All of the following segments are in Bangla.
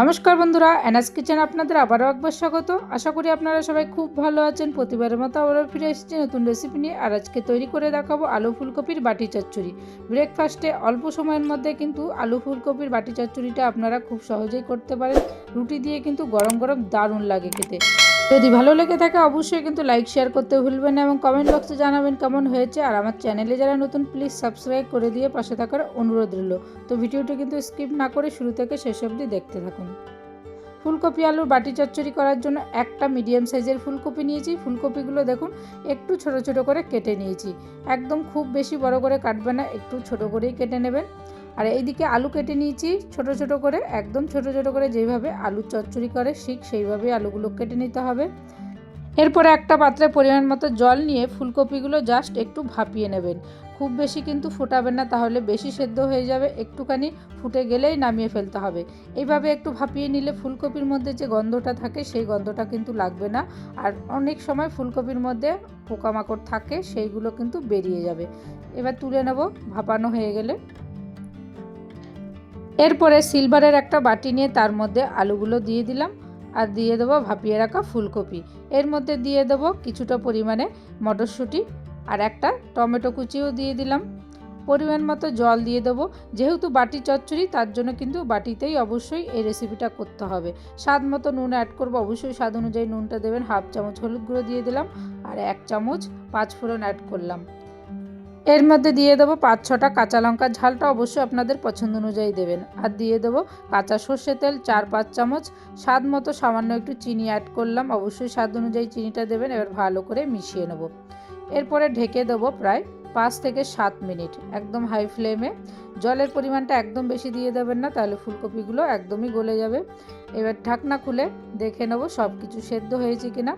নমস্কার বন্ধুরা, এনএস কিচেন আপনাদের আবারও একবার স্বাগত। আশা করি আপনারা সবাই খুব ভালো আছেন। প্রতিবারের মতো আবারও ফিরে এসেছি নতুন রেসিপি নিয়ে। আর আজকে তৈরি করে দেখাবো আলু ফুলকপির বাটি চচ্চড়ি। ব্রেকফাস্টে অল্প সময়ের মধ্যে কিন্তু আলু ফুলকপির বাটি চচ্চড়িটা আপনারা খুব সহজেই করতে পারেন। রুটি দিয়ে কিন্তু গরম গরম দারুণ লাগে খেতে। যদি ভালো লেগে থাকে, অবশ্যই কিন্তু লাইক শেয়ার করতে ভুলবেন না এবং কমেন্ট বক্সে জানাবেন কেমন হয়েছে। আর আমার চ্যানেলে যারা নতুন প্লিজ সাবস্ক্রাইব করে দিয়ে পাশে থাকার অনুরোধ রইল। তো ভিডিওটি কিন্তু স্কিপ না করে শুরু থেকে শেষ অবধি দেখতে থাকুন। ফুলকপি আলুর বাটি চচ্চড়ি করার জন্য একটা মিডিয়াম সাইজের ফুলকপি নিয়েছি। ফুলকপিগুলো দেখুন, একটু ছোট ছোট করে কেটে নিয়েছি। একদম খুব বেশি বড় করে কাটবে না, একটু ছোট করেই কেটে নেবেন। আর এইদিকে আলু কেটে নিয়েছি, ছোট ছোট করে, একদম ছোট ছোট করে যেভাবে আলু চচ্চড়ি করে, ঠিক সেইভাবে আলুগুলো কেটে নিতে হবে। এরপরে একটা পাত্রে পরিমাণ মতো জল নিয়ে ফুলকপিগুলো জাস্ট একটু ভাপিয়ে নেবেন। খুব বেশি কিন্তু ফোটাবেন না, তাহলে বেশি সেদ্ধ হয়ে যাবে, একটুখানি ফুটে গেলেই নামিয়ে ফেলতে হবে। এইভাবে একটু ভাপিয়ে নিলে ফুলকপির মধ্যে যে গন্ধটা থাকে, সেই গন্ধটা কিন্তু লাগবে না। আর অনেক সময় ফুলকপির মধ্যে পোকামাকড় থাকে, সেইগুলো কিন্তু বেরিয়ে যাবে। এবার তুলে নেব, ভাপানো হয়ে গেলে। এরপরে সিলভারের একটা বাটি নিয়ে তার মধ্যে আলুগুলো দিয়ে দিলাম আর দিয়ে দেবো ভাপিয়ে রাখা ফুলকপি। এর মধ্যে দিয়ে দেবো কিছুটা পরিমাণে মটরশুঁটি আর একটা টমেটো কুচিও দিয়ে দিলাম। পরিমাণ মতো জল দিয়ে দেবো। যেহেতু বাটি চচ্চড়ি, তার জন্য কিন্তু বাটিতেই অবশ্যই এই রেসিপিটা করতে হবে। স্বাদ মতো নুন অ্যাড করব। অবশ্যই স্বাদ অনুযায়ী নুনটা দেবেন। হাফ চামচ হলুদ গুঁড়ো দিয়ে দিলাম আর এক চামচ পাঁচ ফোড়ন অ্যাড করলাম। এর মধ্যে দিয়ে দেবো পাঁচ ছটা কাঁচা লঙ্কার ঝালটা অবশ্যই আপনাদের পছন্দ অনুযায়ী দেবেন। আর দিয়ে দেবো কাঁচা সর্ষে তেল, চার পাঁচ চামচ। স্বাদ মতো সামান্য একটু চিনি অ্যাড করলাম। অবশ্যই স্বাদ অনুযায়ী চিনিটা দেবেন, এবার ভালো করে মিশিয়ে নেব। এরপরে ঢেকে দেবো প্রায় পাঁচ থেকে সাত মিনিট, একদম হাই ফ্লেমে জলের পরিমাণটা একদম বেশি দিয়ে দেবেন না, তাহলে ফুলকপিগুলো একদমই গলে যাবে। এবার ঢাকনা খুলে দেখে নেব সব কিছু সেদ্ধ হয়েছে কিনা।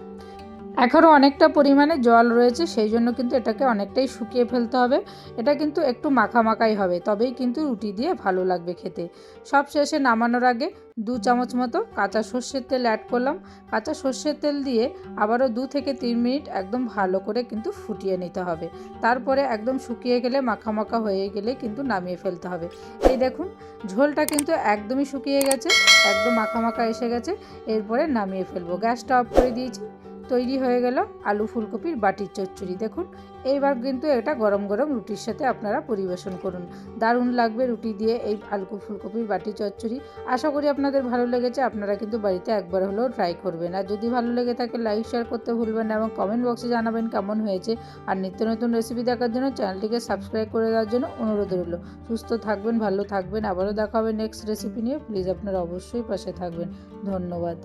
এখনও অনেকটা পরিমাণে জল রয়েছে, সেই জন্য কিন্তু এটাকে অনেকটাই শুকিয়ে ফেলতে হবে। এটা কিন্তু একটু মাখা মাখাই হবে, তবেই কিন্তু রুটি দিয়ে ভালো লাগবে খেতে। সব শেষে নামানোর আগে দু চামচ মতো কাঁচা সর্ষের তেল অ্যাড করলাম। কাঁচা সর্ষের তেল দিয়ে আবারও দু থেকে তিন মিনিট একদম ভালো করে কিন্তু ফুটিয়ে নিতে হবে। তারপরে একদম শুকিয়ে গেলে মাখা মাখা হয়ে গেলে কিন্তু নামিয়ে ফেলতে হবে। এই দেখুন, ঝোলটা কিন্তু একদমই শুকিয়ে গেছে, একদম মাখা মাখা এসে গেছে। এরপরে নামিয়ে ফেলব। গ্যাসটা অফ করে দিয়েছি। তৈরি হয়ে গেল আলু ফুলকপির বাটির চচ্চড়ি। দেখুন, এইবার কিন্তু এটা গরম গরম রুটির সাথে আপনারা পরিবেশন করুন। দারুণ লাগবে রুটি দিয়ে এই আলু ফুলকপির বাটি চচ্চড়ি। আশা করি আপনাদের ভালো লেগেছে, আপনারা কিন্তু বাড়িতে একবার হলেও ট্রাই করবেন। আর যদি ভালো লেগে থাকে, লাইক, শেয়ার করতে ভুলবেন না এবং কমেন্ট বক্সে জানাবেন কেমন হয়েছে। আর নিত্য নতুন রেসিপি দেখার জন্য চ্যানেলটিকে সাবস্ক্রাইব করে দেওয়ার জন্য অনুরোধ রইল। সুস্থ থাকবেন, ভালো থাকবেন। আবারও দেখা হবে নেক্সট রেসিপি নিয়ে। প্লিজ আপনারা অবশ্যই পাশে থাকবেন। ধন্যবাদ।